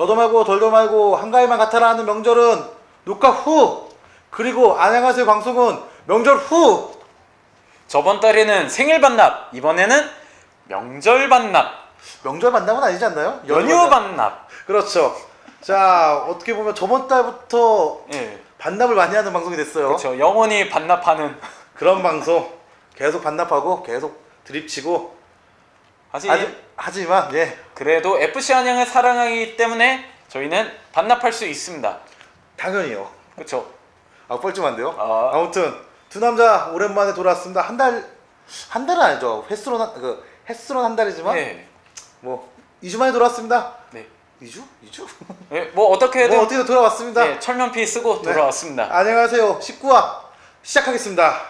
더도 말고 덜도 말고 한가위만 같아라 하는 명절은 녹화 후 그리고 안녕하세요 방송은 명절 후 저번 달에는 생일 반납, 이번에는 명절 반납, 명절 만남은 아니지 않나요? 연휴. 반납. 그렇죠. 자 어떻게 보면 저번 달부터 예. 반납을 많이 하는 방송이 됐어요. 그렇죠. 영원히 반납하는. 그런 방송 계속 반납하고 계속 드립치고 하지. 하지, 하지 만 예 그래도 FC 안양을 사랑하기 때문에 저희는 반납할 수 있습니다. 당연히요. 그렇죠. 아 뻘쭘한데요. 아. 아무튼 두 남자 오랜만에 돌아왔습니다. 한 달 한 달은 아니죠. 횟수로는 한- 그 횟수로는 한 달이지만 네. 뭐 2주 만에 돌아왔습니다. 네. 2주? 2주? 예, 뭐 어떻게든 뭐 어떻게 돌아왔습니다. 네, 철면피 쓰고 네. 돌아왔습니다. 안녕하세요. 19화 시작하겠습니다.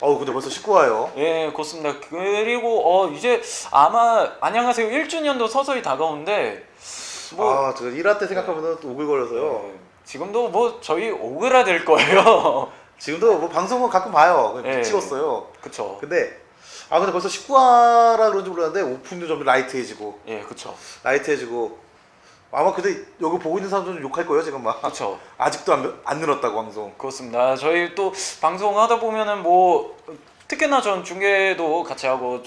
어우 근데 벌써 19화요. 예, 그렇습니다. 그리고 어 이제 아마 안녕하세요 1주년도 서서히 다가오는데 뭐 아, 저 1화 때 생각하면 또 오글거려서요. 예, 지금도 뭐 저희 오그라들 거예요. 지금도 뭐 방송은 가끔 봐요. 예. 찍었어요. 그쵸. 근데 아 근데 벌써 19화라 그런지 몰랐는데 오픈도 좀 라이트해지고 예, 그쵸. 라이트해지고 아마 근데 여기 보고 있는 사람들은 욕할 거예요 지금 막 그쵸. 아직도 안, 안 늘었다고 방송. 그렇습니다. 저희 또 방송하다 보면은 뭐 특히나 전 중계도 같이 하고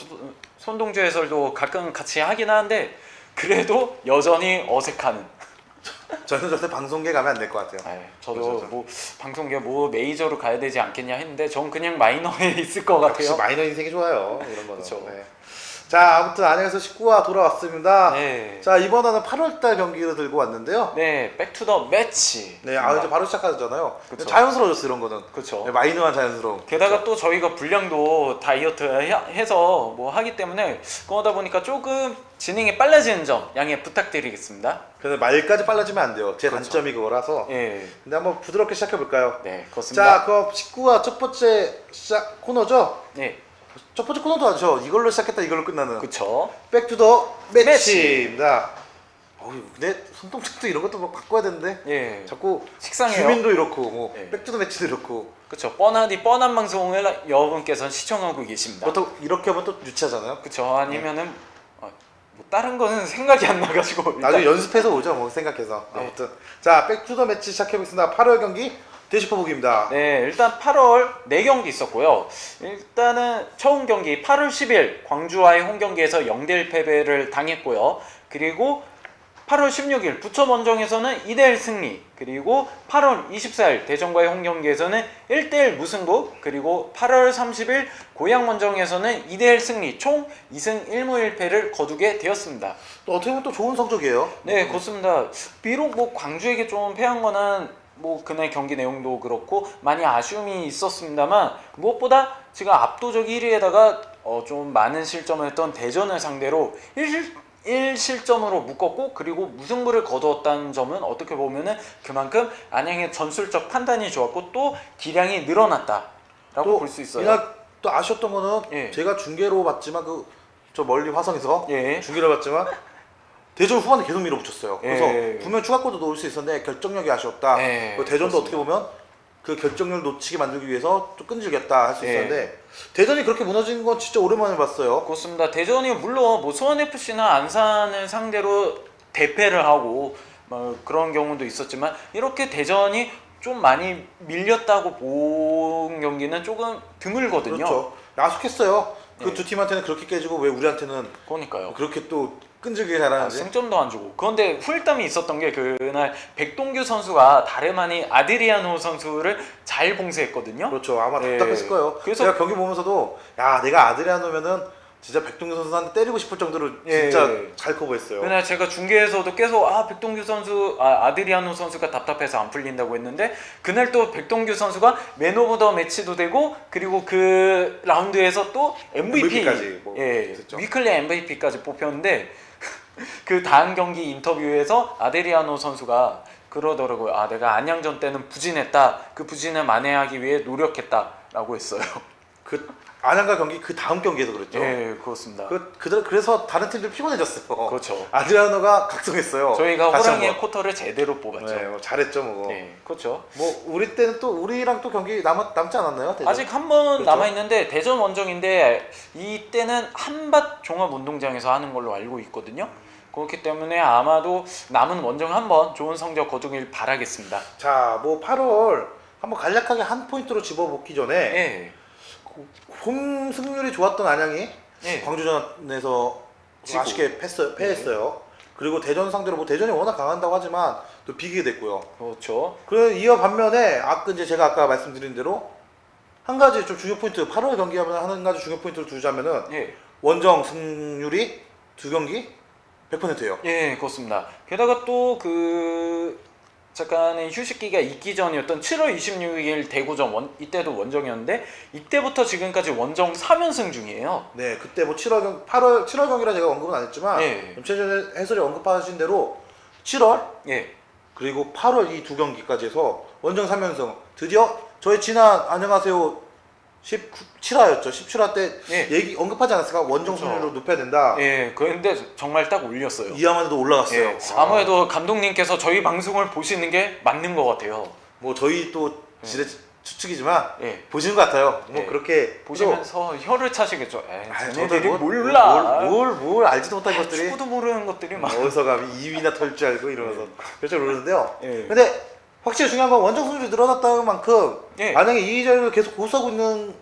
손동주 해설도 가끔 같이 하긴 하는데 그래도 여전히 어색하는. 저는 절대 방송계 가면 안 될 것 같아요. 예, 저도 그렇죠. 뭐 방송계 뭐 메이저로 가야 되지 않겠냐 했는데 전 그냥 마이너에 있을 것 같아요. 역시 마이너 인생이 좋아요 이런 거는. 네. 자 아무튼 안녕에서 19화 돌아왔습니다. 네. 자 이번에는 8월달 경기를 들고 왔는데요. 네, 백투더 매치. 네, 아 이제 바로 시작하잖아요. 그쵸. 자연스러워졌어 이런 거는. 그렇죠. 네, 마이너한 자연스러움. 게다가 또 저희가 분량도 다이어트 해- 해서 뭐 하기 때문에 그러다 보니까 조금 진행이 빨라지는 점 양해 부탁드리겠습니다. 근데 말까지 빨라지면 안 돼요. 제. 단점이 그거라서. 예, 근데 한번 부드럽게 시작해 볼까요? 네 그렇습니다. 자, 그럼 19화 첫 번째 시작 코너죠. 네, 첫 번째 코너도 아니죠. 이걸로 시작했다 이걸로 끝나는. 그쵸. 백투더 매치. 매치입니다. 어우, 근데 손동작도 이런 것도 뭐 바꿔야 되는데 예, 자꾸 식상해요. 주민도 이렇고 뭐 네. 백투더 매치도 이렇고 그쵸. 뻔하디 뻔한 방송을 여러분께서 시청하고 계십니다. 보통 이렇게 하면 또 유치하잖아요. 그쵸. 아니면은 어, 뭐 다른 거는 생각이 안 나가지고 일단 나중에 연습해서 오죠. 뭐 생각해서. 네. 아무튼 자 백투더 매치 시작해 보겠습니다. 8월 경기 대시퍼보기입니다. 네, 일단 8월 4경기 있었고요. 일단은 처음 경기 8월 10일 광주와의 홈 경기에서 0대1 패배를 당했고요. 그리고 8월 16일 부천 원정에서는 2대1 승리. 그리고 8월 24일 대전과의 홈 경기에서는 1대1 무승부. 그리고 8월 30일 고양 원정에서는 2대1 승리. 총 2승 1무 1패를 거두게 되었습니다. 또 어떻게 보면 또 좋은 성적이에요. 네, 그렇습니다. 비록 뭐 광주에게 좀 패한 거는 뭐 그날 경기 내용도 그렇고 많이 아쉬움이 있었습니다만 무엇보다 지금 압도적 1위에다가 어 좀 많은 실점을 했던 대전을 상대로 1실 1실점으로 묶었고 그리고 무승부를 거두었다는 점은 어떻게 보면은 그만큼 안양의 전술적 판단이 좋았고 또 기량이 늘어났다라고 또볼수 있어요. 이날 또 아쉬웠던 거는 예. 제가 중계로 봤지만 그 저 멀리 화성에서 예. 중계를 봤지만 대전 후반에 계속 밀어붙였어요. 그래서 예. 분명 추가골도 넣을 수 있었는데 결정력이 아쉬웠다. 예, 그리고 대전도. 어떻게 보면 그 결정력을 놓치게 만들기 위해서 좀 끈질겼다 할 수 예. 있었는데 대전이 그렇게 무너진 건 진짜 오랜만에 봤어요. 그렇습니다. 대전이 물론 뭐 수원 FC나 안산을 상대로 대패를 하고 뭐 그런 경우도 있었지만 이렇게 대전이 좀 많이 밀렸다고 본 경기는 조금 드물거든요. 그렇죠. 야속했어요. 그 예. 두 팀한테는 그렇게 깨지고 왜 우리한테는 그러니까요. 그렇게 또 끈질기게 아, 잘하는지. 승점도 안 주고. 그런데 후일담이 있었던 게 그날 백동규 선수가 다름 아닌 아드리아노 선수를 잘 봉쇄했거든요. 그렇죠. 아마 예. 답답했을 거예요. 그래서- 제가 경기 보면서도 야 내가 아드리아노면은 진짜 백동규 선수한테 때리고 싶을 정도로 예. 진짜 잘 커버했어요. 그날 제가 중계에서도 계속 아 백동규 선수 아 아드리아노 선수가 답답해서 안 풀린다고 했는데 그날 또 백동규 선수가 맨 오브 더 매치도 되고 그리고 그 라운드에서 또 MVP MVP 까지 뭐 예 됐죠. 위클리 MVP까지 뽑혔는데 그 다음 경기 인터뷰에서 아드리아노 선수가 그러더라고요 아 내가 안양전 때는 부진했다 그 부진을 만회하기 위해 노력했다라고 했어요 그 안양과 경기 그 다음 경기에서 그랬죠. 예 그렇습니다 그 그들 그래서 다른 팀들 피곤해졌어요. 그렇죠 아드리아노가 각성했어요. 저희가 다시 호랑이의 한번. 코터를 제대로 뽑았죠 네, 뭐 잘했죠 뭐. 네 그렇죠 뭐 우리 때는 또 우리랑 또 경기 남 남지 않았나요? 대전? 아직 한 번 그렇죠. 남아 있는데 대전 원정인데 이때는 한밭 종합 운동장에서 하는 걸로 알고 있거든요. 그렇기 때문에 아마도 남은 원정 한 번 좋은 성적 거두길 바라겠습니다. 자, 뭐 8월 한번 간략하게 한 포인트로 집어먹기 전에 예. 홈 승률이 좋았던 안양이 예. 광주전에서 지고. 아쉽게 패스, 패했어요. 그리고 대전 상대로 뭐 대전이 워낙 강한다고 하지만 또 비기게 됐고요. 그렇죠. 그 이어 반면에 아까 이제 제가 아까 말씀드린 대로 한 가지 좀 중요 포인트 8월 경기하면 한 가지 중요 포인트를 두자면은 예. 원정 승률이 두 경기 100%예요. 예, 그렇습니다. 게다가 또 그 잠깐의 휴식기가 있기 전이었던 7월 26일 대구전 원, 이때도 원정이었는데 이때부터 지금까지 원정 3연승 중이에요. 네, 그때 뭐 7월 경 8월 7월 경기라 제가 언급은 안 했지만 예. 최전 해설이 언급하신 대로 7월 예. 그리고 8월 이 두 경기까지 해서 원정 3연승 드디어 저희 지난 안녕하세요 17화였죠 17화 때 예. 얘기 언급하지 않았을까 원정 그렇죠. 승률을 높여야 된다 예, 그런데 정말 딱 올렸어요. 이하만에도 올라갔어요 예, 아무래도 감독님께서 저희 방송을 보시는 게 맞는 것 같아요. 뭐 저희 또 지레 추측이지만 예. 보시는 것 같아요 뭐 예. 그렇게 보시면서 혀를 차시겠죠. 에이, 아, 쟤네들이 뭐- 몰라. 뭘, 뭘, 뭘 알지도 못한 것들이 축구도 모르는 것들이 막. 어디서 감히 2위나 털 줄 알고 이러면서 그럴 모르는데요 예. 근데 확실히 중요한 건 원정 승률이 늘어났다는 만큼 예. 만약에 이 자리를 계속 고수하고 있는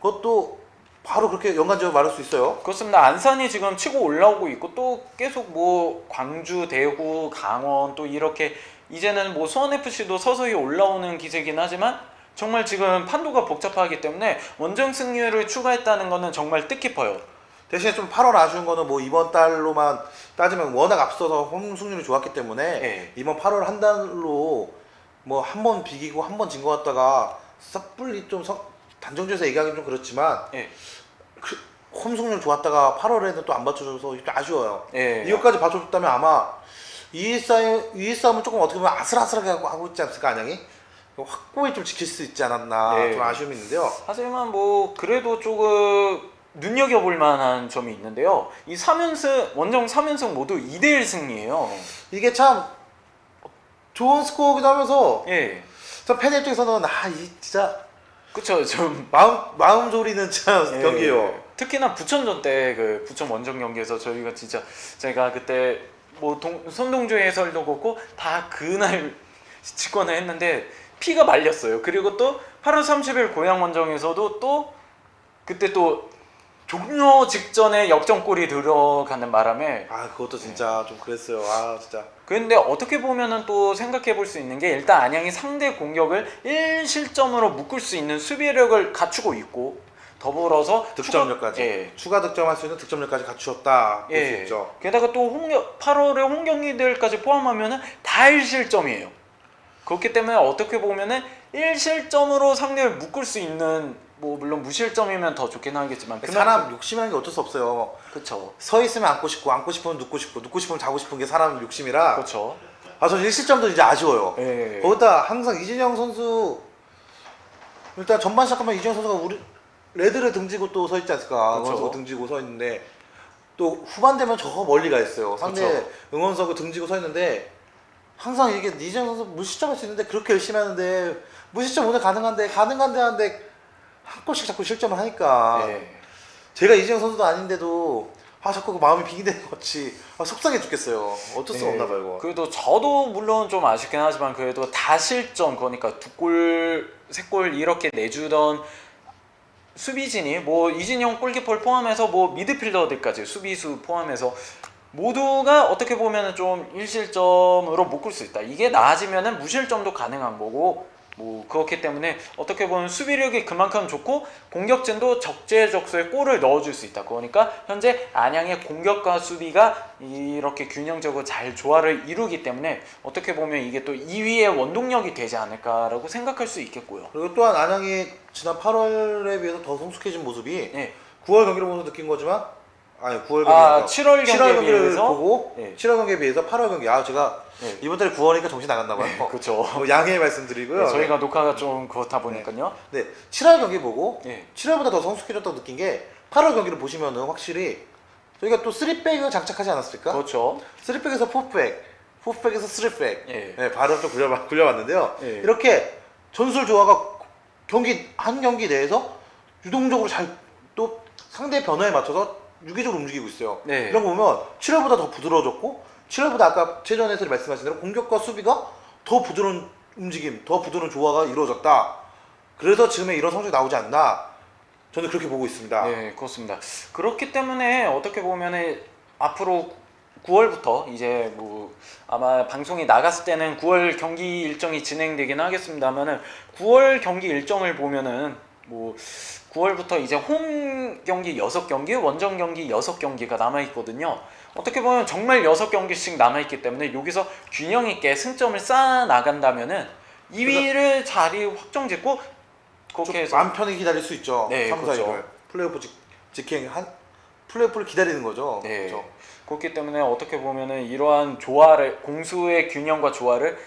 것도 바로 그렇게 연관지어 말할 수 있어요. 그렇습니다. 안산이 지금 치고 올라오고 있고 또 계속 뭐 광주, 대구, 강원 또 이렇게 이제는 뭐 수원 FC도 서서히 올라오는 기세긴 하지만 정말 지금 판도가 복잡하기 때문에 원정 승률을 추가했다는 거는 정말 뜻깊어요. 대신에 좀 8월 아쉬운 거는 뭐 이번 달로만 따지면 워낙 앞서서 홈 승률이 좋았기 때문에 예. 이번 8월 한 달로 뭐 한 번 비기고 한 번 진 것 같다가 섣불리 좀 성- 단정지어서 얘기하기 좀 그렇지만 예. 그, 홈 승률 좋았다가 8월에는 또 안 받쳐줘서 좀 아쉬워요. 예. 이것까지 받쳐줬다면 아마 이 싸움 이 싸움은 조금 어떻게 보면 아슬아슬하게 하고, 하고 있지 않습니까 안양이 확고히 좀 지킬 수 있지 않았나 네. 좀 아쉬움이 있는데요. 하지만 뭐 그래도 조금 눈여겨볼 만한 점이 있는데요. 이 3연승 원정 3연승 모두 2대1 승리예요. 이게 참 좋은 스코어기도 하면서 예. 저 팬 입장에서는 아이 진짜 그쵸 좀 마음 마음 졸이는 참 예. 경기예요. 특히나 부천전 때 그 부천 원정 경기에서 저희가 진짜 제가 그때 뭐 동, 손동조 해설도 그렇고 다 그날 직관을 했는데 피가 말렸어요. 그리고 또 8월 30일 고양 원정에서도 또 그때 또 종료 직전에 역전골이 들어가는 바람에 아 그것도 진짜 좀 그랬어요. 아 진짜 근데 어떻게 보면은 또 생각해 볼 수 있는 게 일단 안양이 상대 공격을 1실점으로 묶을 수 있는 수비력을 갖추고 있고 더불어서 득점력까지 추가- 예. 추가 득점할 수 있는 득점력까지 갖추었다 볼 수 예. 있죠. 게다가 또 홍겨, 8월에 홈 경기들까지 포함하면은 다 1실점이에요. 그렇기 때문에 어떻게 보면은 1실점으로 상대를 묶을 수 있는 뭐 물론 무실점이면 더 좋긴 하겠지만 사람 욕심이라는 게 어쩔 수 없어요. 그렇죠. 서 있으면 앉고 싶고 앉고 싶으면 눕고 싶고 눕고 싶으면 자고 싶은 게 사람 욕심이라 그렇죠. 아 저는 1실점도 이제 아쉬워요. 예. 거기다 항상 이진영 선수 일단 전반 시작하면 이진영 선수가 우리 레드를 등지고 또 서 있지 않습니까? 그쵸. 응원석 등지고 서 있는데 또 후반 되면 저 멀리 가 있어요. 상대 그쵸. 응원석을 등지고 서 있는데 항상 이게 이진영 선수 무실점할 수 있는데 그렇게 열심히 하는데 무실점 오늘 가능한데 가능한데 하는데 한 골씩 자꾸 실점을 하니까 예. 제가 이진영 선수도 아닌데도 아 자꾸 그 마음이 빙의되는 것 같이 아, 속상해 죽겠어요. 어쩔 수 예. 없나 봐요 이거. 그래도 저도 물론 좀 아쉽긴 하지만 그래도 다 실점 그러니까 두 골, 세골 이렇게 내주던 수비진이 뭐 이진영 골키퍼를 포함해서 뭐 미드필더들까지 수비수 포함해서 모두가 어떻게 보면은 좀 일실점으로 묶을 수 있다. 이게 나아지면은 무실점도 가능한 거고 뭐 그렇기 때문에 어떻게 보면 수비력이 그만큼 좋고 공격진도 적재적소에 골을 넣어줄 수 있다. 그러니까 현재 안양의 공격과 수비가 이렇게 균형적으로 잘 조화를 이루기 때문에 어떻게 보면 이게 또 2위의 원동력이 되지 않을까라고 생각할 수 있겠고요. 그리고 또한 안양이 지난 8월에 비해서 더 성숙해진 모습이 예. 9월 경기를 보면서 느낀 거지만 아니 9월 경기 아, 7월 경기에 7월 경기를 비해서? 보고 예. 7월 경기에 비해서 8월 경기 아 제가 예. 이번 달에 9월이니까 정신 나갔나 봐요. 그렇죠. 뭐 양해 말씀드리고요. 저희가 녹화가 좀 그렇다 보니까요. 네 7월 경기 보고 예. 7월보다 더 성숙해졌다고 느낀 게 8월 경기를 보시면은 확실히 저희가 또 3백을 장착하지 않았습니까? 그렇죠. 3백에서 4백, 4백에서 3백. 예. 네, 발음 좀 굴려, 굴려봤는데요. 예. 이렇게 전술 조화가 경기 한 경기 내에서 유동적으로 잘 또 상대 변화에 맞춰서 유기적으로 움직이고 있어요. 네. 이런 거 보면 7월보다 더 부드러워졌고 7월보다 아까 최전 해설이 말씀하신 대로 공격과 수비가 더 부드러운 움직임, 더 부드러운 조화가 이루어졌다. 그래서 지금의 이런 성적이 나오지 않나. 저는 그렇게 보고 있습니다. 네, 그렇습니다. 그렇기 때문에 어떻게 보면은 앞으로 9월부터 이제 뭐 아마 방송이 나갔을 때는 9월 경기 일정이 진행되긴 하겠습니다만은 9월 경기 일정을 보면은 뭐 9월부터 이제 홈 경기 6경기, 원정 경기 6경기가 남아 있거든요. 어떻게 보면 정말 6경기씩 남아 있기 때문에 여기서 균형 있게 승점을 쌓아 나간다면은 2위를 자리 확정 짓고 그렇게 좀 해서 마음 편히 기다릴 수 있죠. 네, 3, 4, 그렇죠. 1을 플레이오프 직, 직행 한 플레이오프를 기다리는 거죠. 네. 그렇죠. 그렇기 때문에 어떻게 보면은 이러한 조화를 공수의 균형과 조화를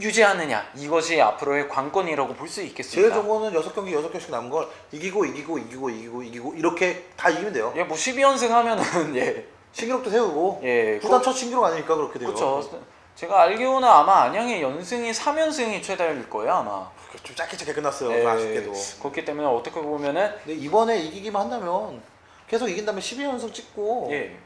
유지하느냐 이것이 앞으로의 관건이라고 볼 수 있겠습니다. 좋은 거는 6경기 6경기씩 남은 걸 이기고 이기고 이기고 이기고 이기고 이렇게 다 이기면 돼요. 예, 뭐 12연승 하면은 예, 신기록도 세우고 예, 구단 첫 신기록 아니니까 그렇게 돼요. 그렇죠. 제가 알기로는 아마 안양의 연승이 3연승이 최다일 거예요 아마. 좀 짧게 짧게 끝났어요. 예, 아쉽게도. 그렇기 때문에 어떻게 보면은 근데 이번에 이기기만 한다면 계속 이긴다면 12연승 찍고 예,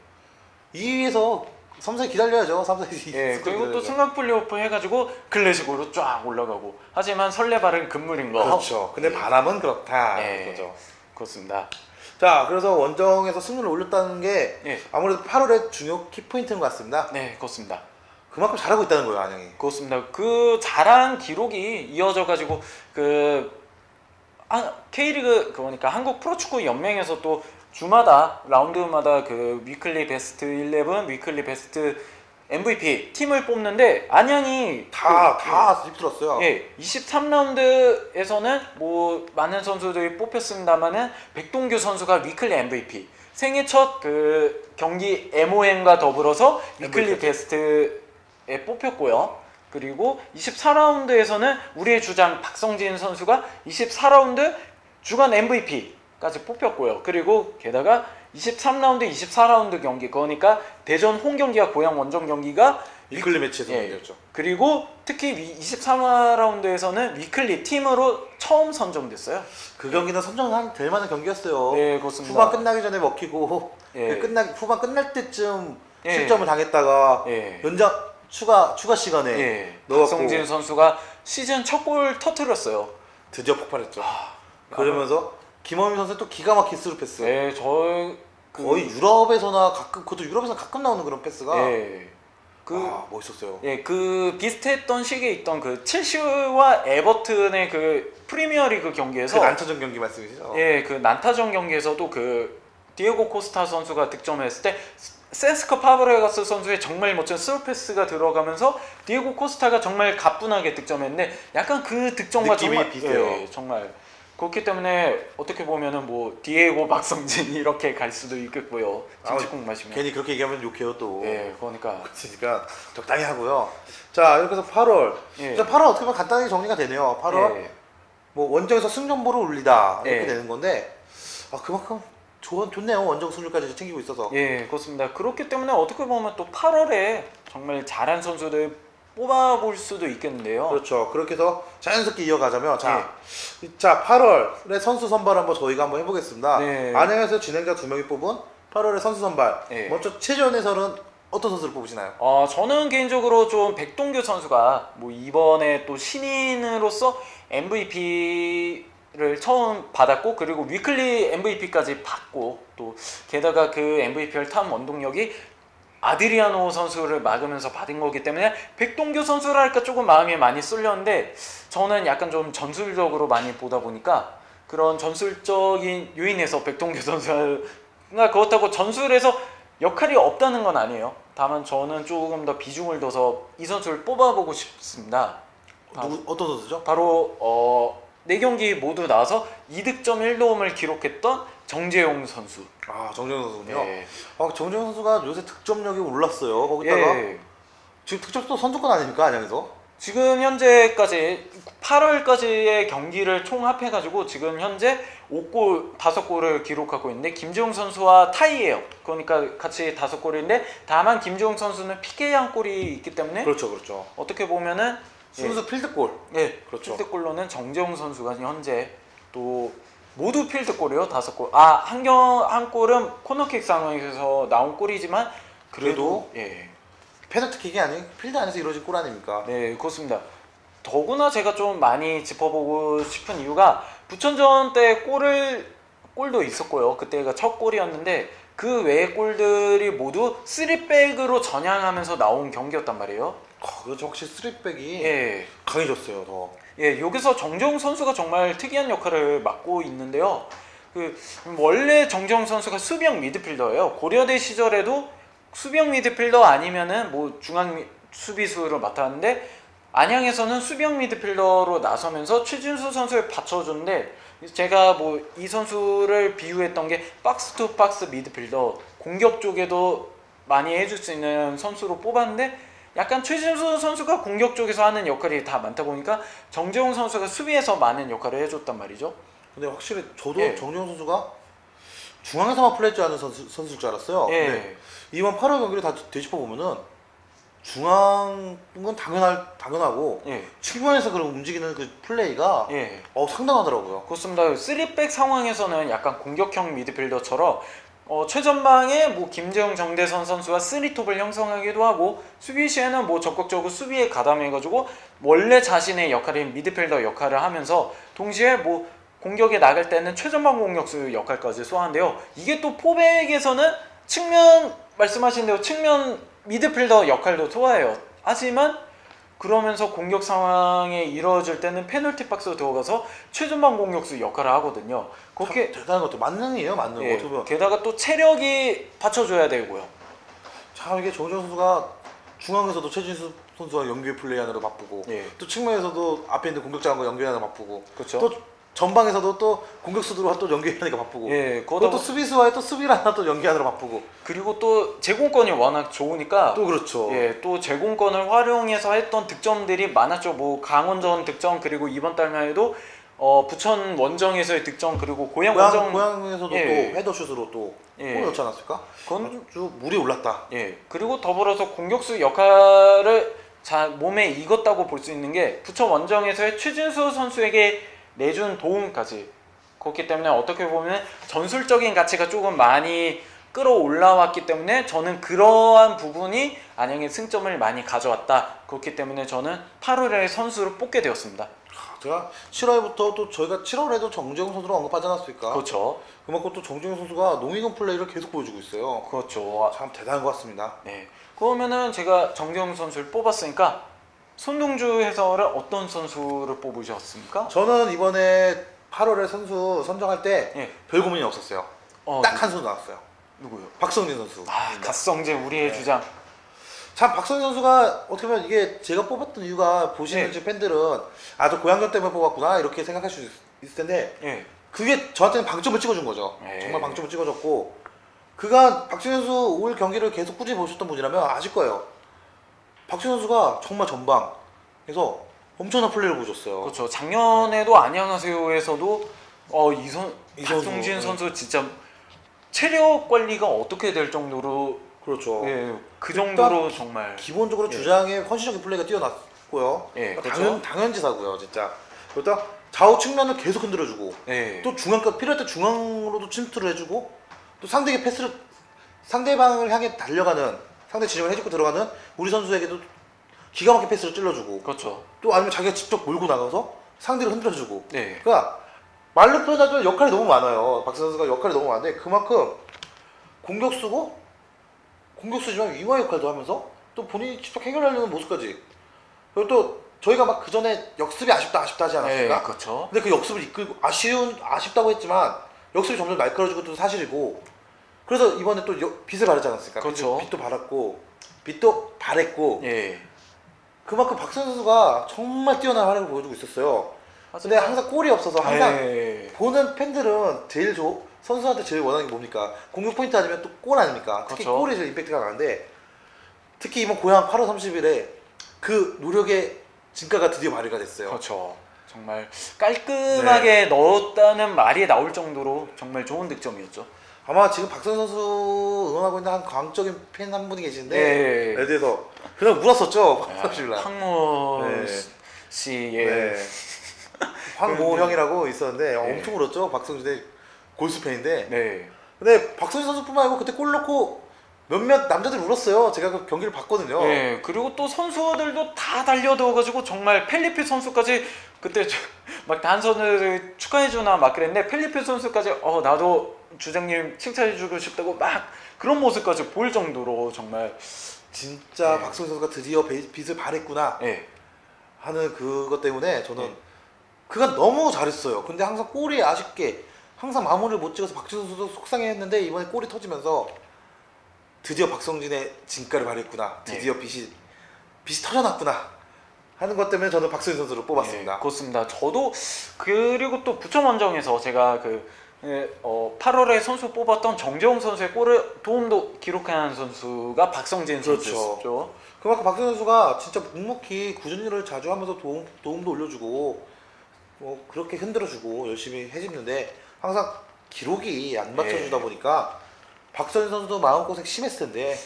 2위에서 3, 4위 기다려야죠. 3, 4위. 예 그리고 또 승강 플레이오프 해가지고 클래식으로 쫙 올라가고 하지만 설레발은 금물인 거. 그렇죠. 근데 바람은 그렇다. 예. 그거죠. 그렇습니다. 자, 그래서 원정에서 승률을 올렸다는 게 예, 아무래도 8월의 중요 키포인트인 것 같습니다. 네 그렇습니다. 그만큼 잘하고 있다는 거예요, 안양이. 그렇습니다. 그 잘한 기록이 이어져 가지고 그 아, K리그 그러니까 한국 프로축구 연맹에서 또 주마다 라운드마다 그 위클리 베스트 11, 위클리 베스트 MVP 팀을 뽑는데 안양이 다, 그- 다 휩쓸었어요. 예, 23라운드에서는 뭐 많은 선수들이 뽑혔습니다만은 백동규 선수가 위클리 MVP 생애 첫 그 경기 MON과 더불어서 위클리 MVP. 베스트에 뽑혔고요. 그리고 24라운드에서는 우리의 주장 박성진 선수가 24라운드 주간 MVP 까지 뽑혔고요. 그리고 게다가 23라운드, 24라운드 경기 그러니까 대전 홈 경기와 고양 원정 경기가 위클리 매치에서 예. 문제였죠. 그리고 특히 23라운드에서는 위클리 팀으로 처음 선정됐어요. 그 경기는 선정한 될 만한 경기였어요. 네, 그렇습니다. 후반 끝나기 전에 먹히고 예. 끝나 후반 끝날 때쯤 예. 실점을 당했다가 예. 연장 추가 추가 시간에 예. 박성진 선수가 시즌 첫 골 터트렸어요. 드디어 폭발했죠. 그러면서 김원민 선수 또 기가 막힌 스루 패스. 네, 저 그, 거의 유럽에서나 가끔 그것도 유럽에서 가끔 나오는 그런 패스가 예. 그 아, 멋있었어요. 예, 그 비슷했던 시기에 있던 그 첼시와 에버튼의 그 프리미어리그 그 경기에서 난타전 경기 말씀이시죠? 예, 그 난타전 경기에서도 그 디에고 코스타 선수가 득점했을 때 세스커 파브레가스 선수의 정말 멋진 스루 패스가 들어가면서 디에고 코스타가 정말 가뿐하게 득점했는데 약간 그 득점과 정말 비슷해요. 예, 정말 그렇기 때문에 어떻게 보면은 뭐 디에고 박성진 이렇게 갈 수도 있겠고요. 김치국 마시면. 괜히 그렇게 얘기하면 욕해요 또. 예, 그러니까 그러니까 적당히 하고요. 자 이렇게 해서 8월. 예. 자 8월 어떻게 보면 간단하게 정리가 되네요. 8월 예. 뭐 원정에서 승점보를 올리다 이렇게 예. 되는 건데 아 그만큼 좋, 좋네요. 원정 승률까지 챙기고 있어서. 예, 그렇습니다. 그렇기 때문에 어떻게 보면 또 8월에 정말 잘한 선수들 뽑아볼 수도 있겠는데요. 그렇죠. 그렇게 해서 자연스럽게 이어가자면 자, 자 8월에 선수 선발 한번 저희가 한번 해보겠습니다. 네. 안양에서 진행자 두 명이 뽑은 8월의 선수 선발. 네. 먼저 최전 해설은 어떤 선수를 뽑으시나요? 어, 저는 개인적으로 좀 백동규 선수가 뭐 이번에 또 신인으로서 MVP를 처음 받았고 그리고 위클리 MVP까지 받고 또 게다가 그 MVP를 탄 원동력이 아드리아노 선수를 막으면서 받은 거기 때문에 백동규 선수랄까 조금 마음이 많이 쏠렸는데 저는 약간 좀 전술적으로 많이 보다 보니까 그런 전술적인 요인에서 백동규 선수가 그렇다고 전술에서 역할이 없다는 건 아니에요. 다만 저는 조금 더 비중을 둬서 이 선수를 뽑아보고 싶습니다. 아. 누구 어떤 선수죠? 바로 어, 네 경기 모두 나와서 2득점 1도움을 기록했던 정재용 선수. 아 정재영 선수군요. 예. 아 정재영 선수가 요새 득점력이 올랐어요. 거기다가 예. 지금 득점도 선두권 아닙니까 안양에서? 지금 현재까지 8월까지의 경기를 총합해 가지고 지금 현재 5골 5골을 기록하고 있는데 김지웅 선수와 타이예요. 그러니까 같이 5골인데 다만 김지웅 선수는 PK 한 골이 있기 때문에 그렇죠, 그렇죠. 어떻게 보면은 순수 필드골. 예, 그렇죠. 필드골로는 정재웅 선수가 현재 또 모두 필드골이요 다섯 골. 아 한 경 한 골은 코너킥 상황에서 나온 골이지만 그래도 예. 페널티킥이 아닌 필드 안에서 이루어진 골 아닙니까? 네, 그렇습니다. 더구나 제가 좀 많이 짚어보고 싶은 이유가 부천전 때 골을 골도 있었고요. 그때가 첫 골이었는데 그 외의 골들이 모두 3백으로 전향하면서 나온 경기였단 말이에요. 아, 그렇죠. 확실히 쓰리백이 예. 강해졌어요. 더. 예, 여기서 정재웅 선수가 정말 특이한 역할을 맡고 있는데요. 그 원래 정재웅 선수가 수비형 미드필더예요. 고려대 시절에도 수비형 미드필더 아니면은 뭐 중앙 미- 수비수를 맡았는데 안양에서는 수비형 미드필더로 나서면서 최진수 선수를 받쳐줬는데 제가 뭐 이 선수를 비유했던 게 박스 투 박스 미드필더 공격 쪽에도 많이 해줄 수 있는 선수로 뽑았는데 약간 최진수 선수가 공격 쪽에서 하는 역할이 다 많다 보니까 정재웅 선수가 수비에서 많은 역할을 해줬단 말이죠. 근데 확실히 저도 예. 정재훈 선수가 중앙에서만 플레이할 줄 아는 선수, 선수일 줄 알았어요. 예. 근데 이번 8월 경기를 다 되짚어 보면은 중앙은 당연할 당연하고 예. 측면에서 그런 움직이는 그 플레이가 예. 어 상당하더라고요. 그렇습니다. 3백 상황에서는 약간 공격형 미드필더처럼 어, 최전방에 뭐 김재웅, 정대선 선수가 3톱을 형성하기도 하고 수비 시에는 뭐 적극적으로 수비에 가담해가지고 원래 자신의 역할인 미드필더 역할을 하면서 동시에 뭐 공격에 나갈 때는 최전방 공격수 역할까지 소화한데요. 이게 또 포백에서는 측면 말씀하신 대로 측면 미드필더 역할도 소화해요. 하지만 그러면서 공격 상황에 이루어질 때는 페널티 박스로 들어가서 최전방 공격수 역할을 하거든요. 그렇게 참 대단한 것도 만능이에요, 만능. 예, 어떻게 보면 게다가 또 체력이 받쳐줘야 되고요. 참 이게 정재훈 선수가 중앙에서도 최진수 선수와 연계 플레이하느라 바쁘고 예. 또 측면에서도 앞에 있는 공격자과 연결하느라 바쁘고 그렇죠. 또 전방에서도 또 공격수들과 또 연결하니까 바쁘고 예, 또, 그것도 또 수비수와의 또 수비를 하나 또 연계하느라 바쁘고 그리고 또 제공권이 워낙 좋으니까 또 그렇죠. 예, 또 제공권을 활용해서 했던 득점들이 많았죠. 뭐 강원전 득점 그리고 이번 달만 해도 어, 부천 원정에서의 득점 그리고 고양 고향, 원정 고향에서도 예. 또 헤더슛으로 또 예. 골을 넣지 않았을까? 그건 아주 물이 올랐다. 예. 그리고 더불어서 공격수 역할을 자 몸에 익었다고 볼 수 있는 게 부천 원정에서의 최진수 선수에게 내준 도움까지 그렇기 때문에 어떻게 보면 전술적인 가치가 조금 많이 끌어올라왔기 때문에 저는 그러한 부분이 안양의 승점을 많이 가져왔다. 그렇기 때문에 저는 8월에 선수를 뽑게 되었습니다. 아, 제가 7월부터 또 저희가 7월에도 정재훈 선수를 언급하지 않았습니까? 그렇죠. 그만큼 또 정재훈 선수가 농익은 플레이를 계속 보여주고 있어요. 그렇죠. 참 대단한 것 같습니다. 네. 그러면은 제가 정재영 선수를 뽑았으니까 손동주 해설은 어떤 선수를 뽑으셨습니까? 저는 이번에 8월에 선수 선정할 때 별 예. 고민이 없었어요. 어, 딱 한 선수 나왔어요. 누, 구요 박성진 선수. 아, 갓성재 우리의 네. 주장. 참 박성진 선수가 어떻게 보면 이게 제가 뽑았던 이유가 보시는 네. 지금 팬들은 아 저 고향전 때문에 뽑았구나 이렇게 생각할 수 있- 있을 텐데 예. 그게 저한테는 방점을 찍어준 거죠. 네. 정말 방점을 찍어줬고 그가 박진현 선수 올 경기를 계속 꾸준히 보셨던 분이라면 아실 거예요. 박진현 선수가 정말 전방에서 엄청난 플레이를 보여줬어요. 그렇죠. 작년에도 안녕하세요에서도 어, 이선 이 선수, 박성진 네. 선수 진짜 체력 관리가 어떻게 될 정도로 그렇죠. 예, 그 정도로 정말 기본적으로 예. 주장의 헌신적인 플레이가 뛰어났고요. 예, 그러니까 그렇죠. 당연 당연지사고요, 진짜. 그러다 좌우 측면을 계속 흔들어주고 예. 또 중앙까지 필요할 때 중앙으로도 침투를 해주고 또 상대에게 패스를 상대방을 향해 달려가는 상대 진영을 해주고 들어가는 우리 선수에게도 기가 막힌 패스를 찔러주고 그렇죠. 또 아니면 자기가 직접 몰고 나가서 상대를 흔들어주고 네. 그러니까 말로 표현하자면 역할이 너무 많아요 박수 선수가 역할이 너무 많은데 그만큼 공격수고 공격수지만 위마 역할도 하면서 또 본인이 직접 해결하려는 모습까지 그리고 또 저희가 막 그 전에 역습이 아쉽다 아쉽다 하지 예, 않았습니까? 그렇죠. 근데 그 역습을 이끌고 아쉬운 아쉽다고 했지만 역습이 점점 날카로워지고 또 사실이고 그래서 이번에 또 여- 빛을 발했지 않았습니까? 그렇죠. 빛도, 발았고 빛도 발했고 예. 그만큼 박선 선수가 정말 뛰어난 활약을 보여주고 있었어요. 근데 항상 골이 없어서 항상 예. 보는 팬들은 제일 조, 선수한테 제일 원하는 게 뭡니까? 공격 포인트 아니면 또 골 아닙니까? 특히 그렇죠. 골이 제일 임팩트가 강한데 특히 이번 고향 8월 30일에 그 노력의 진가가 드디어 발휘가 됐어요. 그렇죠. 정말 깔끔하게 넣었다는 말이 나올 정도로 정말 좋은 득점이었죠. 아마 지금 박선 선수 응원하고 있는 한 광적인 팬 한 분이 계신데 네. 레드에서 그냥 울었었죠. 30일 날. 황모 네. 씨의 네. 황모 그런데- 형이라고 있었는데 어, 네. 엄청 울었죠. 박성준의 골수 팬인데. 네. 근데 박성준 선수뿐만 아니고 그때 골 넣고 몇몇 남자들이 울었어요. 제가 그 경기를 봤거든요. 네, 그리고 또 선수들도 다 달려들어가지고 정말 펠리페 선수까지 그때 저- 막 단선을 축하해주나 막 그랬는데 펠리페 선수까지 어 나도 주장님 칭찬해주고 싶다고 막 그런 모습까지 보일 정도로 정말 진짜 네. 박성준 선수가 드디어 배- 빛을 발했구나 예, 하는 그것 때문에 저는 네. 그가 너무 잘했어요. 근데 항상 골이 아쉽게 항상 마무리를 못 찍어서 박지성 선수도 속상해했는데 이번에 골이 터지면서 드디어 박성진의 진가를 발했구나. 드디어 네. 빛이 빛이 터져났구나 하는 것 때문에 저는 박성진 선수를 뽑았습니다. 예, 그렇습니다. 저도 그리고 또 부천 원정에서 제가 그 예, 어, 8월에 선수 뽑았던 정재홍 선수의 골을 도움도 기록한 선수가 박성진 그렇죠. 선수였죠. 그만큼 박성진 선수가 진짜 묵묵히 꾸준히 일을 자주 하면서 도움, 도움도 올려주고 뭐 그렇게 흔들어주고 열심히 해집는데 항상 기록이 안 맞춰주다 예. 보니까 박성진 선수도 마음고생 심했을 텐데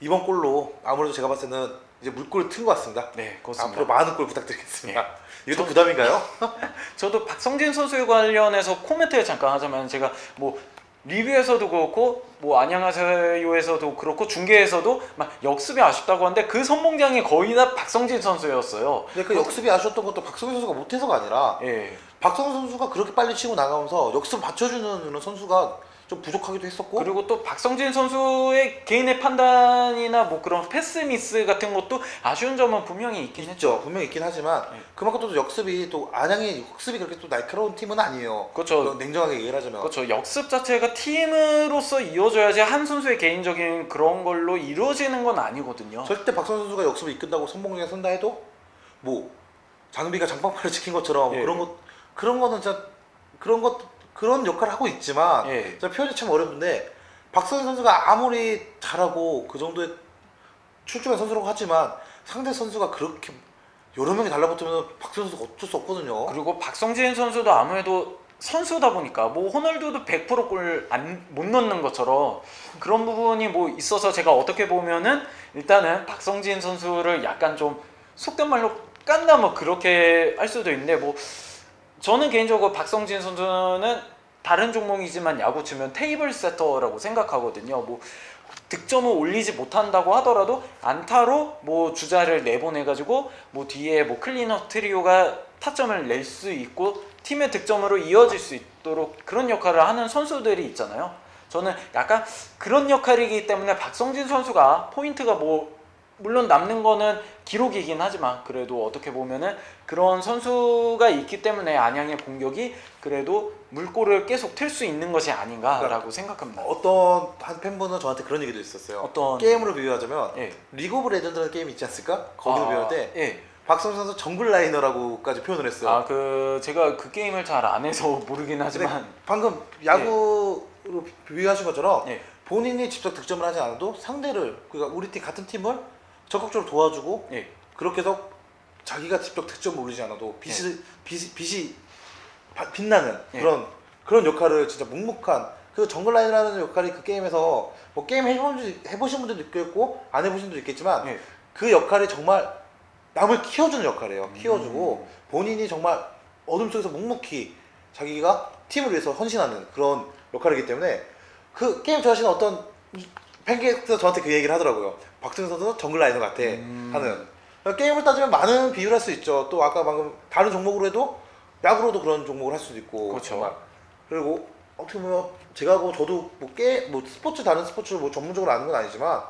이번 골로 아무래도 제가 봤을 때는 이제 물꼬를 튼 것 같습니다. 네, 그렇습니다. 앞으로 많은 골 부탁드리겠습니다. 예. 이것도 부담인가요? 저도 박성진 선수 관련해서 코멘트를 잠깐 하자면 제가 뭐 리뷰에서도 그렇고 뭐 안녕하세요에서도 그렇고 중계에서도 막 역습이 아쉽다고 하는데 그 선봉장이 거의 다 박성진 선수였어요. 근데 그 역습이 아쉬웠던 것도 박성진 선수가 못해서가 아니라 예. 박성진 선수가 그렇게 빨리 치고 나가면서 역습 받쳐주는 선수가 좀 부족하기도 했었고 그리고 또 박성진 선수의 개인의 판단이나 뭐 그런 패스 미스 같은 것도 아쉬운 점은 분명히 있긴 했죠. 분명히 있긴 하지만 네. 그만큼 또 역습이 또 안양이 역습이 그렇게 또 날카로운 팀은 아니에요. 그렇죠. 냉정하게 얘기를 하자면. 그렇죠. 역습 자체가 팀으로서 이어져야지 한 선수의 개인적인 그런 걸로 이루어지는 건 아니거든요. 절대 박선 선수가 역습을 이끈다고 선봉에 선다 해도 뭐 장비가 장방팔을 지킨 것처럼 예. 그런 것 그런 거는 진짜 그런 것 그런 역할을 하고 있지만 예. 진짜 표현이 참 어렵는데 박선 선수가 아무리 잘하고 그 정도의 출중한 선수라고 하지만 상대 선수가 그렇게 여러 명이 달라붙으면 박선 선수가 어쩔 수 없거든요. 그리고 박성진 선수도 아무래도 선수다 보니까 뭐 호날두도 100%골못 넣는 것처럼 그런 부분이 뭐 있어서 제가 어떻게 보면은 일단은 박성진 선수를 약간 좀 속된 말로 깐다 뭐 그렇게 할 수도 있는데 뭐 저는 개인적으로 박성진 선수는 다른 종목이지만 야구 치면 테이블 세터라고 생각하거든요. 뭐 득점을 올리지 못한다고 하더라도 안타로 뭐 주자를 내보내가지고 뭐 뒤에 뭐 클리너 트리오가 타점을 낼 수 있고 팀의 득점으로 이어질 수 있도록 그런 역할을 하는 선수들이 있잖아요. 저는 약간 그런 역할이기 때문에 박성진 선수가 포인트가 뭐 물론 남는 거는 기록이긴 하지만 그래도 어떻게 보면은 그런 선수가 있기 때문에 안양의 공격이 그래도 물꼬를 계속 틀 수 있는 것이 아닌가라고 생각합니다. 어떤 한 팬분은 저한테 그런 얘기도 있었어요. 어떤 게임으로 비유하자면 예. 리그 오브 레전드라는 게임 있지 않습니까? 거기서 아, 비유할 때 예. 박성준 선수 정글 라이너라고까지 표현을 했어요. 아 그 제가 그 게임을 잘 안 해서 모르긴 하지만 방금 야구로 비유하신 것처럼 예. 본인이 직접 득점을 하지 않아도 상대를 그러니까 우리 팀 같은 팀을 적극적으로 도와주고 예. 그렇게 해서 자기가 직접 득점을 올리지 않아도 빛이 빛이, 빛이 바- 빛나는 예. 그런 그런 역할을 진짜 묵묵한 그 정글 라이너라는 역할이 그 게임에서 뭐 게임 해본 분- 해보신 분들도 있겠고 안 해보신 분도 있겠지만 예. 그 역할이 정말 남을 키워주는 역할이에요. 음. 키워주고 본인이 정말 어둠 속에서 묵묵히 자기가 팀을 위해서 헌신하는 그런 역할이기 때문에 그 게임 좋아하시는 어떤 팬께서 저한테 그 얘기를 하더라고요. 박승현 선수는 정글 라이너 같아 음. 하는 그러니까 게임을 따지면 많은 비유를 할 수 있죠. 또 아까 방금 다른 종목으로 해도 야구로도 그런 종목을 할 수도 있고 그렇죠. 정말. 그리고 어떻게 보면 제가 뭐 저도 뭐게뭐 스포츠 다른 스포츠를 뭐 전문적으로 아는 건 아니지만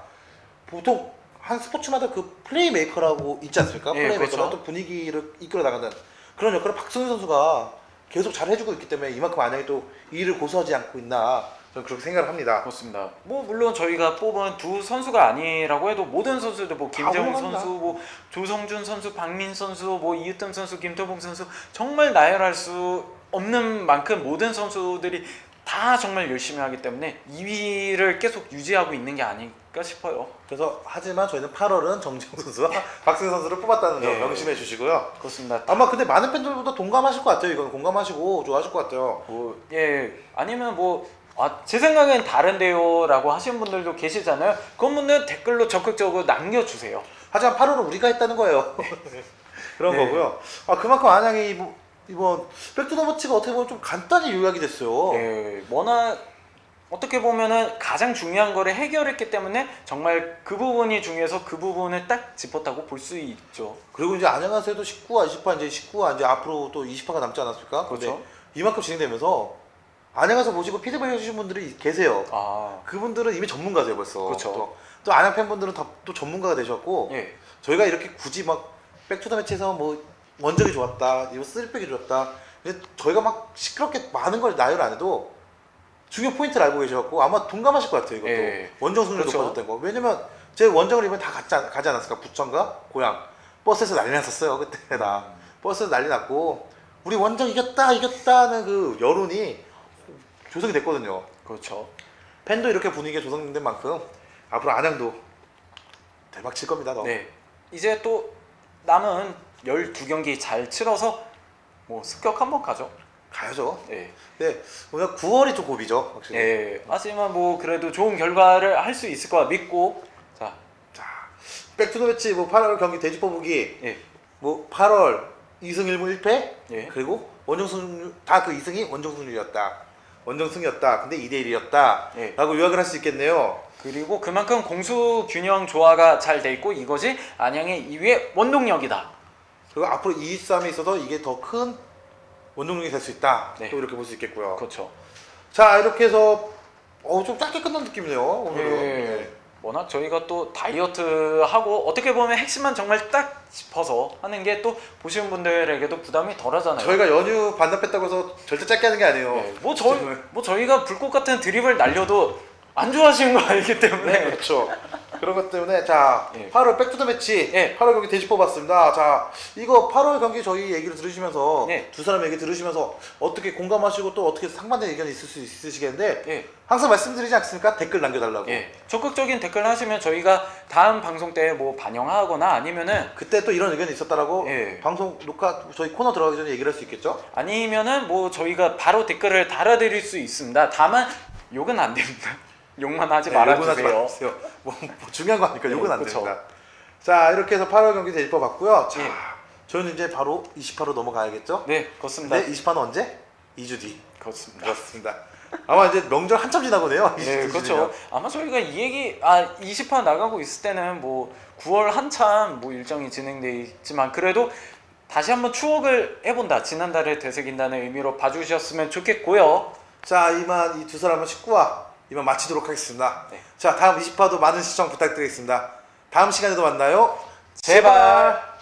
보통 한 스포츠마다 그 플레이 메이커라고 있지 않습니까? 예, 플레이 메이커가 그렇죠. 또 분위기를 이끌어 나가는 그런 역할을 박성현 선수가 계속 잘 해주고 있기 때문에 이만큼 안양이 또이 일을 고수하지 않고 있나 저는 그렇게 생각을 합니다. 그렇습니다. 뭐 물론 저희가 뽑은 두 선수가 아니라고 해도 모든 선수들 뭐 김정우 훌륭합니다. 선수, 뭐 조성준 선수, 박민 선수, 뭐 이으뜸 선수, 김태봉 선수 정말 나열할 수 없는 만큼 모든 선수들이 다 정말 열심히 하기 때문에 2위를 계속 유지하고 있는 게 아닐까 싶어요. 그래서 하지만 저희는 8월은 정재영 선수와 박승현 선수를 뽑았다는 점 예. 명심해 주시고요. 그렇습니다. 아마 근데 많은 팬들보다 동감하실 것 같아요. 이건 공감하시고 좋아하실 것 같아요. 뭐, 예, 아니면 뭐, 아, 제 생각엔 다른데요 라고 하시는 분들도 계시잖아요. 그런 분들 댓글로 적극적으로 남겨주세요. 하지만 8월은 우리가 했다는 거예요. 그런 네. 거고요. 아 그만큼 안양이 뭐 이번 백투더머치가 어떻게 보면 좀 간단히 요약이 됐어요. 예, 워낙 어떻게 보면은 가장 중요한 거를 해결했기 때문에 정말 그 부분이 중요해서 그 부분을 딱 짚었다고 볼 수 있죠. 그리고 이제 안녕하세요도 19화, 20화 이제 19화 이제 앞으로 또 20화가 남지 않았습니까? 그렇죠. 이만큼 진행되면서 안녕하세요 보시고 피드백 해주신 분들이 계세요. 아, 그분들은 이미 전문가세요 벌써. 그렇죠. 또, 또 안양 팬분들은 다 또 전문가가 되셨고 예, 저희가 이렇게 굳이 막 백투더 매치에서 뭐 원정이 좋았다, 이거 쓰리백이 좋았다. 근데 저희가 막 시끄럽게 많은 걸 나열 안 해도 중요 포인트를 알고 계셔갖고 아마 동감하실 것 같아요 이것도 예. 원정 승률 그렇죠. 높아졌다는 거. 왜냐면 제 원정을 이번에 다 갔지, 않- 가지 않았을까? 부천과 고향 버스에서 난리 났었어요 그때 나 버스에서 난리 났고 우리 원정 이겼다 이겼다는 그 여론이 조성이 됐거든요. 그렇죠. 팬도 이렇게 분위기가 조성된 만큼 앞으로 안양도 대박 칠 겁니다. 너. 네, 이제 또 남은 12경기 잘 치러서 뭐 습격 한번 가죠. 가야죠. 예. 네, 오늘 9월이 좀 고비죠, 확실히. 예. 하지만 뭐 그래도 좋은 결과를 할 수 있을 거라 믿고 자, 자, 백투더 매치 뭐 8월 경기 돼지 뽑기 예. 뭐 8월 2승 1무 1패 예. 그리고 원정 승률 다그 2승이 원정 승률이었다. 원정 승이었다. 근데 2대 1이었다. 예. 라고 요약을 할 수 있겠네요. 그리고 그만큼 공수 균형 조화가 잘 돼 있고 이것이 안양의 2위의 원동력이다. 그리고 앞으로 2, 3에 있어서 이게 더 큰 원동력이 될 수 있다. 네. 또 이렇게 볼 수 있겠고요. 그렇죠. 자, 이렇게 해서 어, 좀 짧게 끝난 느낌이네요. 오늘은. 예. 워낙 저희가 또 다이어트 하고 어떻게 보면 핵심만 정말 딱 짚어서 하는 게 또 보시는 분들에게도 부담이 덜 하잖아요. 저희가 연휴 반납했다고 해서 절대 짧게 하는 게 아니에요. 예. 뭐 저희 뭐 저희가 불꽃 같은 드립을 날려도 안 좋아하시는 거 알기 때문에 네, 그렇죠. 그런 것 때문에 자 예. 8월 백투더 매치 예. 8월 경기 돼지 뽑았습니다. 자 이거 8월 경기 저희 얘기를 들으시면서 예. 두 사람 얘기 들으시면서 어떻게 공감하시고 또 어떻게 상반된 의견이 있을 수 있으시겠는데 예. 항상 말씀드리지 않습니까? 댓글 남겨달라고. 예. 적극적인 댓글 하시면 저희가 다음 방송 때 뭐 반영하거나 아니면은 그때 또 이런 의견이 있었다라고 예. 방송 녹화 저희 코너 들어가기 전에 얘기를 할 수 있겠죠? 아니면은 뭐 저희가 바로 댓글을 달아드릴 수 있습니다. 다만 욕은 안 됩니다. 욕만 하지 네, 욕은 하지 말아주세요. 마세요. 뭐, 뭐 중요한 거 아니까 네, 욕은 안 그쵸. 됩니다. 자 이렇게 해서 8월 경기 돼지 뽑았고요. 자 예. 저는 이제 바로 28로 넘어가야겠죠? 네, 그렇습니다. 근데 28는 언제? 2주 뒤. 그렇습니다. 그렇습니다. 아마 이제 명절 한참 지나고네요. 네, 그렇죠. 아마 저희가 이 얘기 아 20화 나가고 있을 때는 뭐 9월 한참 뭐 일정이 진행돼 있지만 그래도 다시 한번 추억을 해본다. 지난달을 되새긴다는 의미로 봐주셨으면 좋겠고요. 자, 이만 이 두 사람은 19화 이만 마치도록 하겠습니다. 네. 자, 다음 20화도 많은 시청 부탁드리겠습니다. 다음 시간에도 만나요. 제발.